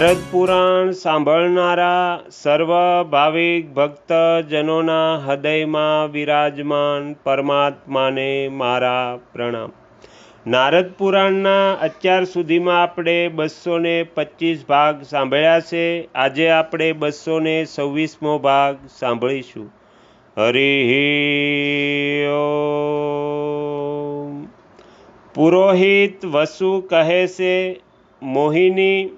નારદ પુરાણ સાંભળનારા સર્વ ભાવિક ભક્તજનોના હૃદયમાં વિરાજમાન પરમાત્માને મારા પ્રણામ. નારદ પુરાણના અત્યાર સુધીમાં આપણે બસો ને પચીસ ભાગ સાંભળ્યા છે. આજે આપણે બસો ને છવ્વીસમો ભાગ સાંભળીશું. હરિ પુરોહિત વસુ કહે છે, મોહિની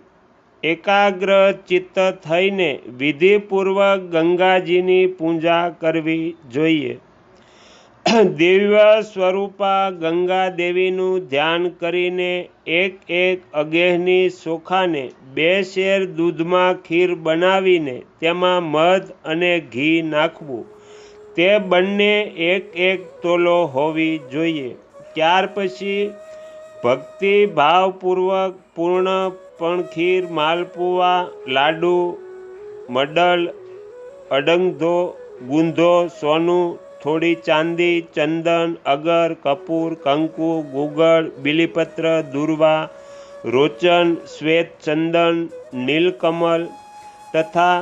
એકાગ્ર ચિત્ત થઈને વિધિપૂર્વક ગંગાજીની પૂજા કરવી જોઈએ. દિવ્ય સ્વરૂપા ગંગા દેવીનું ધ્યાન કરીને એક એક અગેહની ચોખાને બે શેર દૂધમાં ખીર બનાવીને તેમાં મધ અને ઘી નાખવું. તે બંને એક એક તોલો હોવી જોઈએ. ત્યાર પછી ભક્તિ ભાવપૂર્વક પૂર્ણ પણ ખીર માલપુવા લાડુ, મડલ, અડંગધો, ગુંધો, સોનું, થોડી ચાંદી, ચંદન, અગર, કપૂર, કંકુ, ગુગળ, બીલીપત્ર, દુર્વા, રોચન, શ્વેત ચંદન, નીલકમલ તથા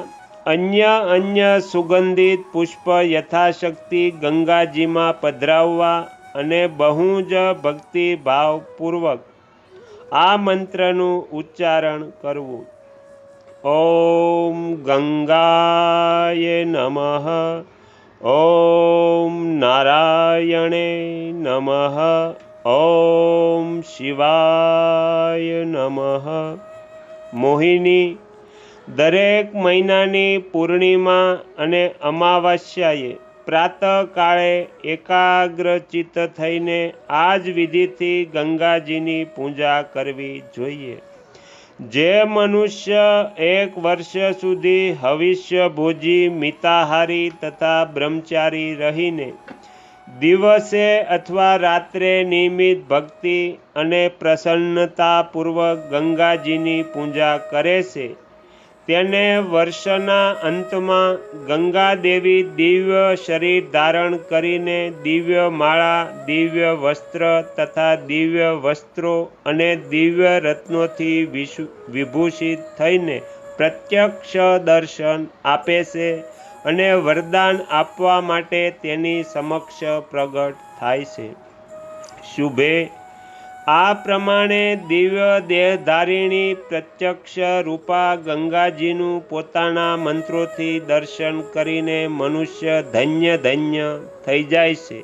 અન્ય અન્ય સુગંધિત પુષ્પ યથાશક્તિ ગંગાજીમાં પધરાવવા અને બહુ જ ભક્તિ ભાવપૂર્વક આ મંત્રનું ઉચ્ચારણ કરવું. ઓમ ગંગાય નમઃ. ઓમ નારાયણે નમઃ. ઓમ શિવાય નમઃ. મોહિની દરેક મહિનાની પૂર્ણિમા અને અમાવસ્યાએ પ્રાતઃકાળે એકાગ્રચિત્ત થઈને આ જ વિધિથી ગંગાજીની પૂજા કરવી જોઈએ. જે મનુષ્ય એક વર્ષ સુધી હવિષ્ય ભોજી મિતાહારી તથા બ્રહ્મચારી રહીને દિવસે અથવા રાત્રે નિયમિત ભક્તિ અને પ્રસન્નતાપૂર્વક ગંગાજીની પૂજા કરે છે તેને વર્ષના અંતમાં ગંગા દેવી દિવ્ય શરીર ધારણ કરીને દિવ્ય માળા, દિવ્ય વસ્ત્ર તથા દિવ્ય વસ્ત્રો અને દિવ્ય રત્નોથી વિભૂષિત થઈને પ્રત્યક્ષ દર્શન આપે છે અને વરદાન આપવા માટે તેની સમક્ષ પ્રગટ થાય છે. શુભે આ પ્રમાણે દિવ્ય દેહધારિણી પ્રત્યક્ષ રૂપા ગંગાજીનું પોતાના મંત્રોથી દર્શન કરીને મનુષ્ય ધન્ય ધન્ય થઈ જાય છે.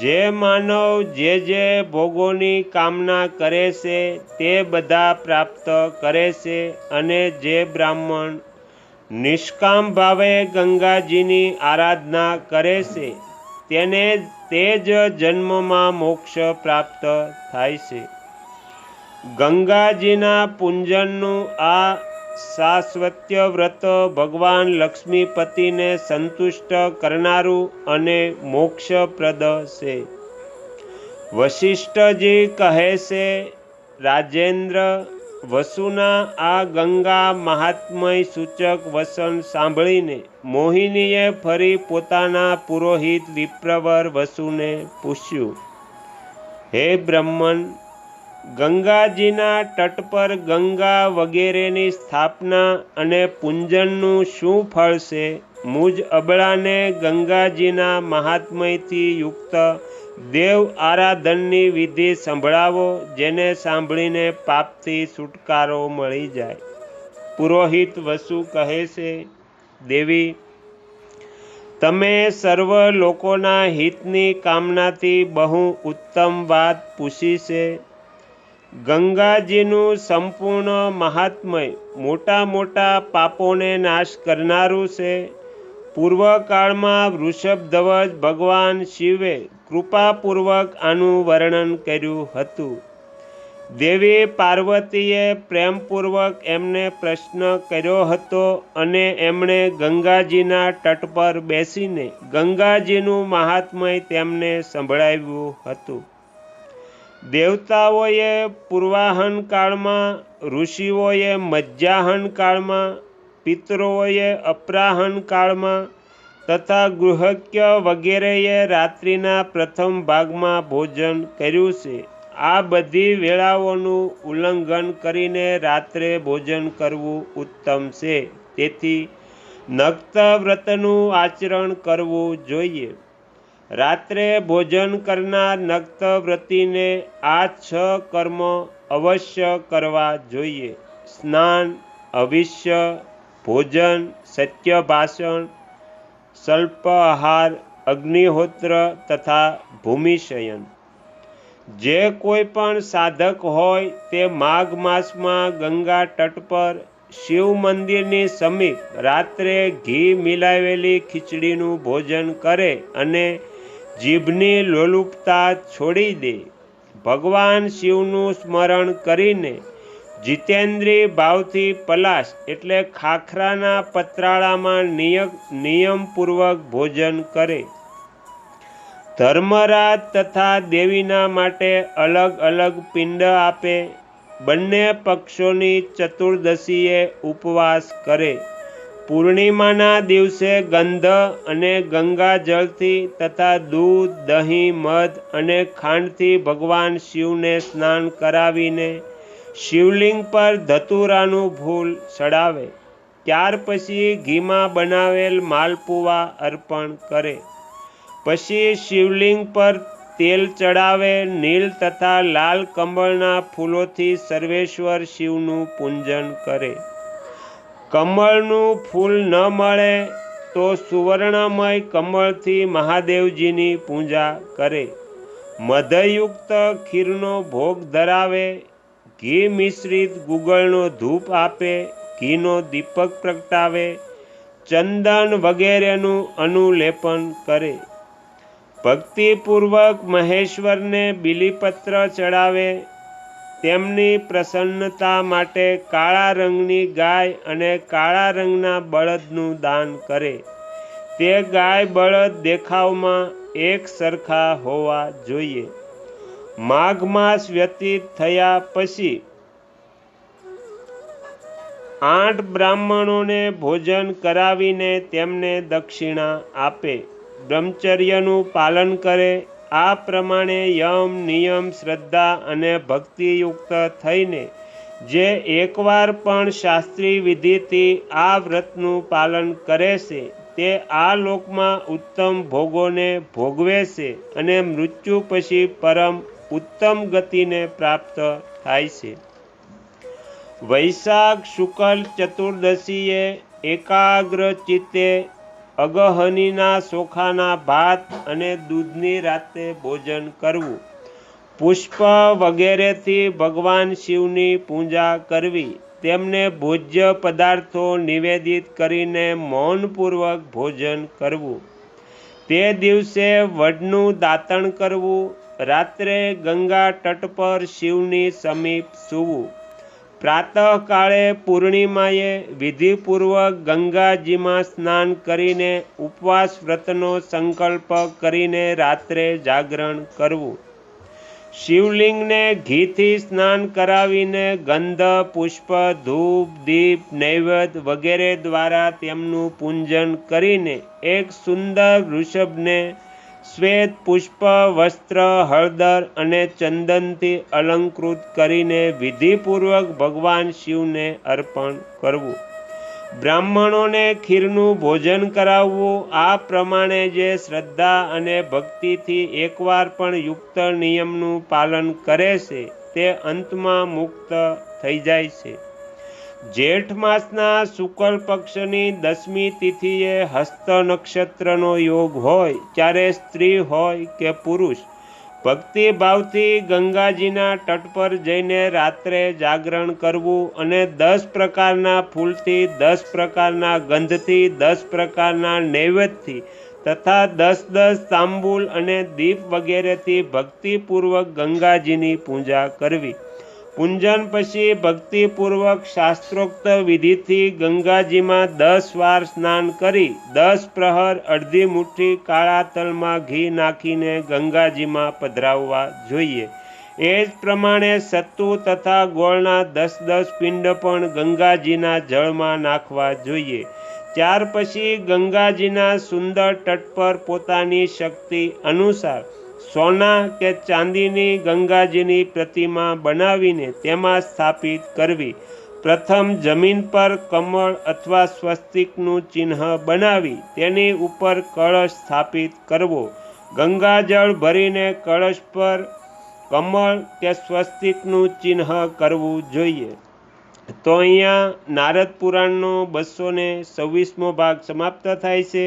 જે માનવ જે જે ભોગોની કામના કરે છે, તે બધા પ્રાપ્ત કરે છે અને જે બ્રાહ્મણ નિષ્કામ ભાવે ગંગાજીની આરાધના કરે છે, તેને તે જ જન્મમાં મોક્ષ પ્રાપ્ત થાય છે. ગંગાજીના પૂંજનનું આ શાશ્વત્ય વ્રત ભગવાન લક્ષ્મીપતિને સંતુષ્ટ કરનારું અને મોક્ષપ્રદ છે. વશિષ્ઠજી કહે છે, રાજેન્દ્ર વસુના આ ગંગા મહાત્મય સૂચક વસન સાંભળીને મોહિનીએ ફરી પોતાના પુરોહિત વિપ્રવર વસુને પૂછ્યું, હે બ્રહ્મન, ગંગાજીના તટ પર ગંગા વગેરેની સ્થાપના અને પૂંજનનું શું ફળ છે? મુજ અબળાને ગંગાજીના મહાત્મયથી યુક્ત દેવ આરાધનની વિધિ સંભળાવો, જેને સાંભળીને પાપથી છુટકારો મળી જાય. પુરોહિત વસુ કહે છે, દેવી, તમે સર્વ લોકોના હિતની કામનાથી બહુ ઉત્તમ વાત પૂછી છે. ગંગાજીનું સંપૂર્ણ મહાત્મય મોટા મોટા પાપોને નાશ કરનારું છે. પૂર્વકાળમાં વૃષભધ્વજ ભગવાન શિવે કૃપાપૂર્વક આનું વર્ણન કર્યું હતું. દેવી પાર્વતીએ પ્રેમપૂર્વક એમને પ્રશ્ન કર્યો હતો અને એમણે ગંગાજીના તટ પર બેસીને ગંગાજીનું મહાત્મય તેમને સંભળાવ્યું હતું. દેવતાઓએ પૂર્વાહન કાળમાં, ઋષિઓએ મધ્યાહન કાળમાં પિતરોએ અપરાહન કાળમાં તથા ગૃહક્ય વગેરેએ રાત્રિના પ્રથમ ભાગમાં ભોજન કર્યું છે. આ બધી વેળાઓનું ઉલ્લંઘન કરીને રાત્રે ભોજન કરવું ઉત્તમ છે. તેથી નક્ત વ્રતનું આચરણ કરવું જોઈએ. રાત્રે ભોજન કરનાર નક્ત વ્રતિને આ છ કર્મ અવશ્ય કરવા જોઈએ. સ્નાન, અવિષ્ય ભોજન, સત્ય ભાષણ સ્વલ્પ આહાર, અગ્નિહોત્ર તથા ભૂમિશયન જે કોઈ પણ સાધક હોય તે માઘ માસમાં ગંગા તટ પર શિવ મંદિરની સમીપ રાત્રે ઘી મિલાવેલી ખીચડીનું ભોજન કરે અને જીભની લોલુપતા છોડી દે. ભગવાન શિવનું સ્મરણ કરીને જીતેન્દ્રી ભાવથી પલાશ એટલે ખાખરાના પતરાળામાં નિયમ નિયમપૂર્વક ભોજન કરે. ધર્મરાજ તથા દેવીના માટે અલગ અલગ પિંડ આપે. બંને પક્ષોની ચતુર્દશીએ ઉપવાસ કરે. પૂર્ણિમાના દિવસે ગંધ અને ગંગાજળથી તથા દૂધ, દહીં, મધ અને ખાંડથી ભગવાન શિવને સ્નાન કરાવીને શિવલિંગ પર ધતુરાનું ફૂલ ચડાવે ત્યાર પછી ઘીમાં બનાવેલ માલપુવા અર્પણ કરે. પછી શિવલિંગ પર તેલ ચડાવે, નીલ તથા લાલ કમળના ફૂલોથી સર્વેશ્વર શિવનું પૂંજન કરે. કમળનું ફૂલ ન મળે તો સુવર્ણમય કમળથી મહાદેવજીની પૂજા કરે. મધયુક્ત ખીરનો ભોગ ધરાવે ઘી મિશ્રિત ગુગળનો ધૂપ આપે, ઘીનો દીપક પ્રગટાવે, ચંદન વગેરેનું અનુલેપન કરે. ભક્તિપૂર્વક મહેશ્વરને બિલીપત્ર ચડાવે, તેમની પ્રસન્નતા માટે કાળા રંગની ગાય અને કાળા રંગના બળદનું દાન કરે. તે ગાય બળદ દેખાવમાં એક સરખા હોવા જોઈએ. માઘ માસ વ્યતીત થયા પછી આઠ બ્રાહ્મણોને ભોજન કરાવીને તેમને દક્ષિણા આપે. બ્રહ્મચર્યનું પાલન કરે. આ પ્રમાણે યમ, નિયમ, શ્રદ્ધા અને ભક્તિયુક્ત થઈને જે એકવાર પણ શાસ્ત્રી વિધિથી આ વ્રતનું પાલન કરે છે, તે આ લોકમાં ઉત્તમ ભોગોને ભોગવે છે અને મૃત્યુ પછી પરમ ઉત્તમ ગતિને પ્રાપ્ત થાય છે. વૈશાખ શુક્લ ચતુર્દશીએ એકાગ્ર ચિત્તે અગહનીના ચોખાના ભાત અને દૂધની રાતે ભોજન કરવું. પુષ્પ વગેરેથી ભગવાન શિવની પૂજા કરવી. તેમને ભોજ્ય પદાર્થો નિવેદિત કરીને મૌનપૂર્વક ભોજન કરવું. તે દિવસે વડનું દાંતણ કરવું રાત્રે ગંગા તટ પર શિવની સમીપ સૂવું. પ્રાતઃકાળે પૂર્ણિમાએ વિધિપૂર્વક ગંગાજીમાં સ્નાન કરીને ઉપવાસ વ્રતનો સંકલ્પ કરીને રાત્રે જાગરણ કરવું. શિવલિંગને ઘીથી સ્નાન કરાવીને ગંધ, પુષ્પ, ધૂપ, દીપ, નૈવેદ્ય વગેરે દ્વારા તેમનું પૂંજન કરીને એક સુંદર વૃષભને શ્વેત પુષ્પ, વસ્ત્ર, હળદર અને ચંદનથી અલંકૃત કરીને વિધિપૂર્વક ભગવાન શિવને અર્પણ કરવું. બ્રાહ્મણોને ખીરનું ભોજન કરાવવું, આ પ્રમાણે જે શ્રદ્ધા અને ભક્તિથી એકવાર પણ યુક્ત નિયમનું પાલન કરે છે, તે અંતમાં મુક્ત થઈ જાય છે. જેઠ માસના શુક્લ પક્ષની દસમી તિથિએ હસ્ત નક્ષત્રનો યોગ હોય, ત્યારે સ્ત્રી હોય કે પુરુષ, ભક્તિભાવથી ગંગાજીના તટ પર જઈને રાત્રે જાગરણ કરવું અને દસ પ્રકારના ફૂલથી દસ પ્રકારના ગંધથી દસ પ્રકારના નૈવેદ્યથી તથા દસ દસ તાંબુલ અને દીપ વગેરેથી ભક્તિપૂર્વક ગંગાજીની પૂજા કરવી. પૂંજન પછી ભક્તિપૂર્વક શાસ્ત્રોક્ત વિધિથી ગંગાજીમાં દસ વાર સ્નાન કરી દસ પ્રહર, અડધી મુઠ્ઠી, કાળા તલમાં ઘી નાખીને ગંગાજીમાં પધરાવવા જોઈએ. એ જ પ્રમાણે સત્તુ તથા ગોળના દસ દસ પિંડ પણ ગંગાજીના જળમાં નાખવા જોઈએ. ત્યાર પછી ગંગાજીના સુંદર તટ પર પોતાની શક્તિ અનુસાર સોના કે ચાંદીની ગંગાજીની પ્રતિમા બનાવીને તેમાં સ્થાપિત કરવી. પ્રથમ જમીન પર કમળ અથવા સ્વસ્તિકનું ચિહ્ન બનાવી તેની ઉપર કળશ સ્થાપિત કરવો. ગંગાજળ ભરીને કળશ પર કમળ કે સ્વસ્તિકનું ચિહ્ન કરવું જોઈએ. તો અહીંયા નારદ પુરાણનો બસો ને છવ્વીસમો ભાગ સમાપ્ત થાય છે.